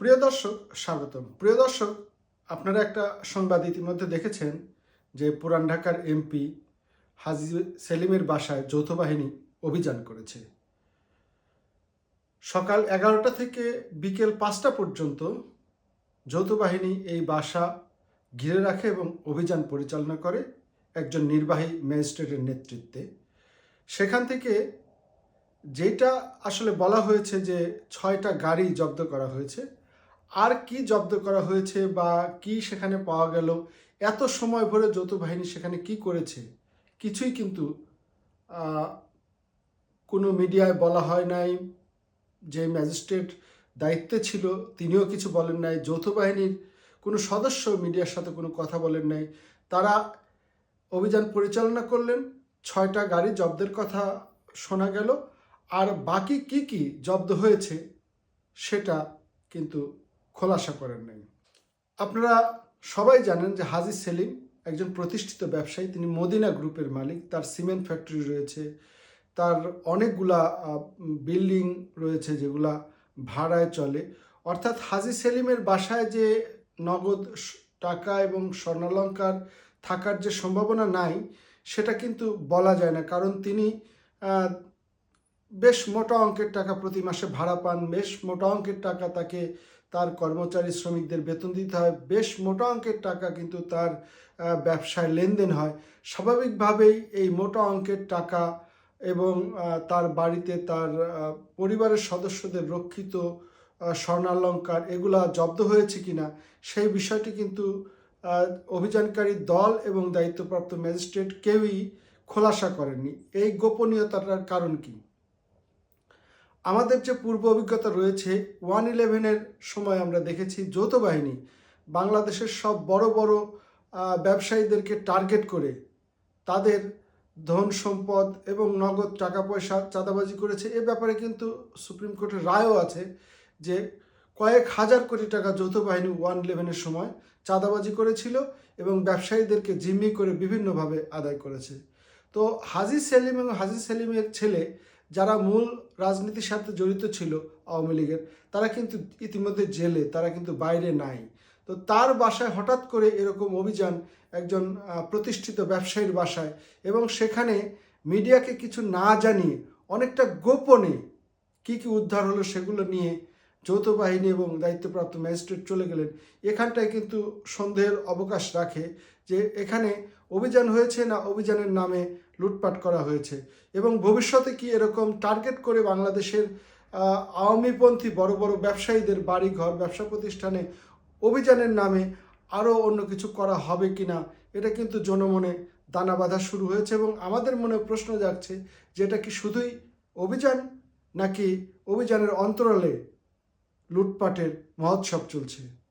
প্রিয় দর্শক, স্বাগতম। প্রিয় দর্শক, আপনারা একটা সংবাদ ইতিমধ্যে দেখেছেন যে পুরান ঢাকার এমপি হাজি সেলিমের বাসায় যৌথ বাহিনী অভিযান করেছে। সকাল এগারোটা থেকে বিকেল পাঁচটা পর্যন্ত যৌথ বাহিনী এই বাসা ঘিরে রাখে এবং অভিযান পরিচালনা করে একজন নির্বাহী ম্যাজিস্ট্রেটের নেতৃত্বে। সেখান থেকে যেটা আসলে বলা হয়েছে যে ছয়টা গাড়ি জব্দ করা হয়েছে আর কি জব্দ করা হয়েছে বা কি সেখানে পাওয়া গেল? এত সময় ভরে যৌথ বাহিনী সেখানে কি করেছে? কিছুই কিন্তু কোনো মিডিয়ায় বলা হয় নাই। যে ম্যাজিস্ট্রেট দায়িত্বে ছিল, তিনিও কিছু বলেন নাই। যৌথ বাহিনীর কোনো সদস্য মিডিয়ার সাথে কোনো কথা বলেন নাই। তারা অভিযান পরিচালনা করলেন, ছয়টা গাড়ি জব্দের কথা শোনা গেল। আর বাকি কি কি জব্দ হয়েছে, সেটা কিন্তু খোলাসা করেন নাই। আপনারা সবাই জানেন যে হাজি সেলিম একজন প্রতিষ্ঠিত ব্যবসায়ী, তিনি মদিনা গ্রুপের মালিক, তার সিমেন্ট ফ্যাক্টরি রয়েছে, তার অনেকগুলা বিল্ডিং রয়েছে যেগুলা ভাড়ায় চলে। অর্থাৎ হাজি সেলিমের বাসায় যে নগদ টাকা এবং স্বর্ণালঙ্কার থাকার যে সম্ভাবনা নাই, সেটা কিন্তু বলা যায় না। কারণ তিনি বেশ মোটা অঙ্কের টাকা প্রতি মাসে ভাড়া পান, বেশ মোটা অঙ্কের টাকা তাকে তার কর্মচারী শ্রমিকদের বেতন দিতে হয়। বেশ মোটা অঙ্কের টাকা কিন্তু তার ব্যবসায় লেনদেন হয়। স্বাভাবিকভাবেই এই মোটা অঙ্কের টাকা এবং তার বাড়িতে তার পরিবারের সদস্যদের রক্ষিত স্বর্ণালঙ্কার এগুলা জব্দ হয়েছে কিনা সেই বিষয়টি কিন্তু অভিযানকারী দল এবং দায়িত্বপ্রাপ্ত ম্যাজিস্ট্রেট কেউই খোলাসা করেননি। এই গোপনীয়তাটার কারণ কি? আমাদের যে পূর্ব অভিজ্ঞতা রয়েছে, ওয়ান ইলেভেনের সময় আমরা দেখেছি যৌথ বাহিনী বাংলাদেশের সব বড় বড় ব্যবসায়ীদেরকে টার্গেট করে তাদের ধন সম্পদ এবং নগদ টাকা পয়সা চাঁদাবাজি করেছে। এ ব্যাপারে কিন্তু সুপ্রিম কোর্টের রায়ও আছে যে কয়েক হাজার কোটি টাকা যৌথ বাহিনী ওয়ান ইলেভেনের সময় চাঁদাবাজি করেছিল এবং ব্যবসায়ীদেরকে জিম্মি করে বিভিন্নভাবে আদায় করেছে। তো হাজি সেলিম এবং হাজি সেলিমের ছেলে যারা মূল রাজনীতির সাথে জড়িত ছিল আওয়ামী লীগের, তারা কিন্তু ইতিমধ্যে জেলে, তারা কিন্তু বাইরে নাই। তো তার বাসায় হঠাৎ করে এরকম অভিযান একজন প্রতিষ্ঠিত ব্যবসায়ীর বাসায় এবং সেখানে মিডিয়াকে কিছু না জানিয়ে, অনেকটা গোপনে কি কি উদ্ধার হলো সেগুলো নিয়ে যৌথ বাহিনী এবং দায়িত্বপ্রাপ্ত ম্যাজিস্ট্রেট চলে গেলেন। এখানটায় কিন্তু সন্দেহের অবকাশ রাখে যে এখানে অভিযান হয়েছে না অভিযানের নামে লুটপাট করা হয়েছে এবং ভবিষ্যতে কি এরকম টার্গেট করে বাংলাদেশের আওয়ামীপন্থী বড় বড় ব্যবসায়ীদের বাড়ি ঘর ব্যবসা প্রতিষ্ঠানে অভিযানের নামে আরও অন্য কিছু করা হবে কিনা, এটা কিন্তু জনমনে দানা বাঁধা শুরু হয়েছে এবং আমাদের মনে প্রশ্ন জাগছে যে এটা কি শুধুই অভিযান নাকি অভিযানের অন্তরালে লুটপাটের মহোৎসব চলছে।